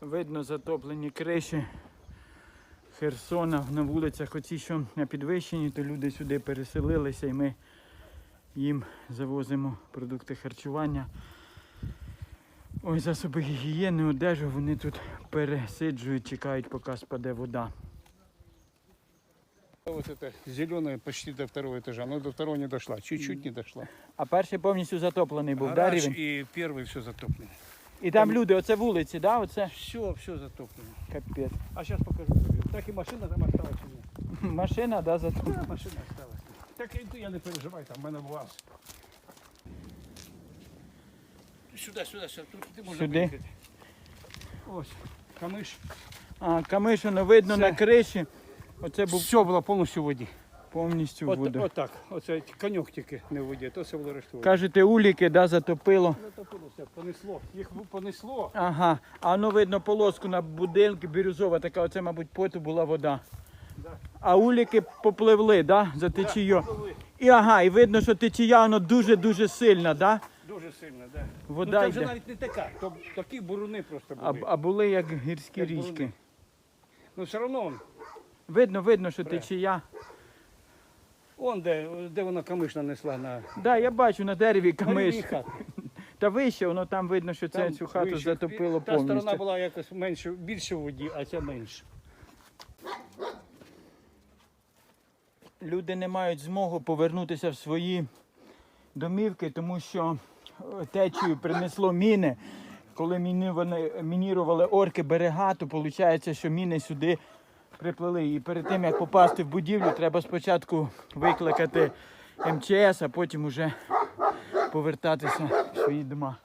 Видно затоплені криші Херсона на вулицях. Оці, що на підвищенні, то люди сюди переселилися і ми їм завозимо продукти харчування. Ой, засоби гігієни, одежу, вони тут пересиджують, чекають, поки спаде вода. Вот это зеленая почти до второго этажа, но до второго не дошла, чуть-чуть не дошла. А перший повністю затоплений був, да, Гараж рівень? и первый все затоплено. І там люди, оце вулиці, да, оце? Все, все затоплено. Капець. А сейчас покажу. тебе. Так и машина там осталась. у меня. Машина, да, затоплена. Да, машина осталась. Так и ты, я не переживай, там в мене влаз. Сюда, сюда, сюда. Тут ти можеш Сюди? виїхати. Ось, камиш. А, камишино видно Це- на криші. Оце був Все було повністю в воді. повністю От, вода. отак. Оце коньок тільки не в воді, то все було рештовано. Кажете, уліки, да, затопило. Затопилося, понесло. Їх понесло. Ага. А ну видно полоску на будинку, бірюзова така, оце, мабуть, поту була вода. Да. А уліки попливли, да, за течією. І ага, і видно, що течія воно дуже-дуже сильна, да? Дуже сильно, так. Да. Вода ну, це вже йде. навіть не така, то такі буруни просто були. а були як гірські Як річки. буруни. Ну все одно Видно, видно, що Пре. течія. он де, де вона камиш нанесла на Да, я бачу на дереві камиш. Та вище, воно там видно, що це Там цю хату вище. затопило Та сторона була якось менше, більше в воді, а ця менше. люди не мають змогу повернутися в свої домівки, тому що е, течію принесло міни. Коли мінірували, мінірували орки берега, то виходить, що міни сюди приплили. І перед тим, як попасти в будівлю, треба спочатку викликати МЧС, а потім уже повертатися в свої дома.